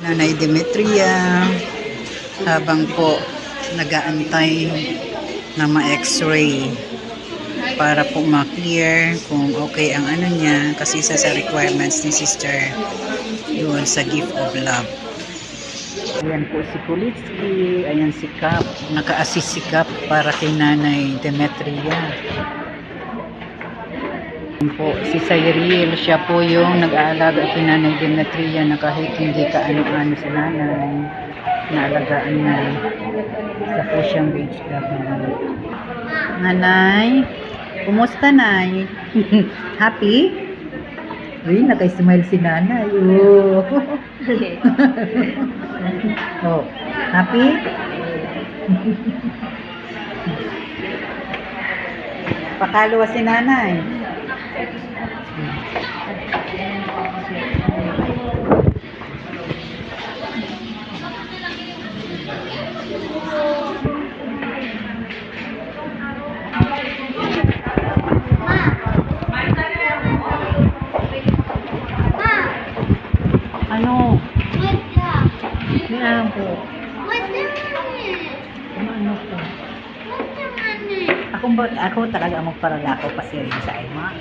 Nanay Demetria habang po nagaantay na ma-x-ray para po ma-clear kung okay ang ano niya kasi isa sa requirements ni sister yun sa gift of love. Ayan po si Kulitsky, ayan si Kap, naka-assist si Kap para kay Nanay Demetria. Po, si Cyril, siya po yung nag-aalaga kay Nanay Demetria na kahit hindi ka ano-ano sa nanay, naalagaan na. Isa po siyang HW. Nanay, kumusta nay? Happy? Uy, naka-smile si nanay. Oh. oh, happy? Pakalawa si nanay. Ano? Kailangan po. Ano po? Ako, ba, ako talaga ang magparalako pa siya sa ima.